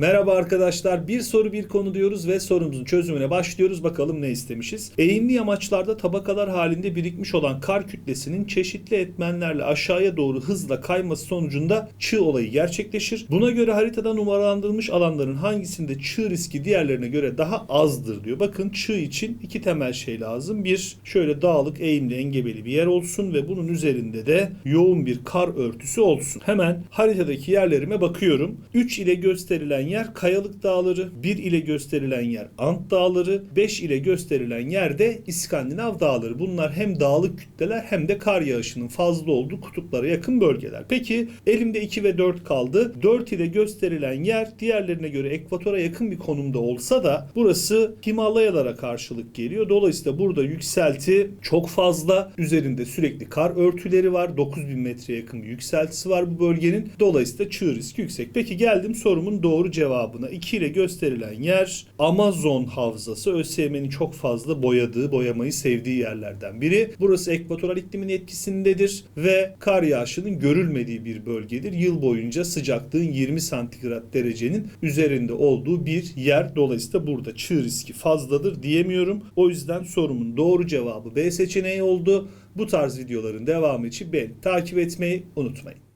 Merhaba arkadaşlar. Bir soru bir konu diyoruz ve sorumuzun çözümüne başlıyoruz. Bakalım ne istemişiz. Eğimli yamaçlarda tabakalar halinde birikmiş olan kar kütlesinin çeşitli etmenlerle aşağıya doğru hızla kayması sonucunda çığ olayı gerçekleşir. Buna göre haritada numaralandırılmış alanların hangisinde çığ riski diğerlerine göre daha azdır diyor. Bakın çığ için iki temel şey lazım. Bir şöyle dağlık, eğimli, engebeli bir yer olsun ve bunun üzerinde de yoğun bir kar örtüsü olsun. Hemen haritadaki yerlerime bakıyorum. 3 ile gösterilen yer Kayalık Dağları, 1 ile gösterilen yer Ant Dağları, 5 ile gösterilen yer de İskandinav Dağları. Bunlar hem dağlık kütleler hem de kar yağışının fazla olduğu kutuplara yakın bölgeler. Peki elimde 2 ve 4 kaldı. 4 ile gösterilen yer diğerlerine göre ekvatora yakın bir konumda olsa da burası Himalayalara karşılık geliyor. Dolayısıyla burada yükselti çok fazla. Üzerinde sürekli kar örtüleri var. 9000 metreye yakın bir yükseltisi var bu bölgenin. Dolayısıyla çığ riski yüksek. Peki geldim sorumun doğru cevabına. 2 ile gösterilen yer Amazon Havzası. ÖSYM'nin çok fazla boyadığı, boyamayı sevdiği yerlerden biri. Burası ekvatoral iklimin etkisindedir ve kar yağışının görülmediği bir bölgedir. Yıl boyunca sıcaklığın 20 santigrat derecenin üzerinde olduğu bir yer. Dolayısıyla burada çığ riski fazladır diyemiyorum. O yüzden sorumun doğru cevabı B seçeneği oldu. Bu tarz videoların devamı için beni takip etmeyi unutmayın.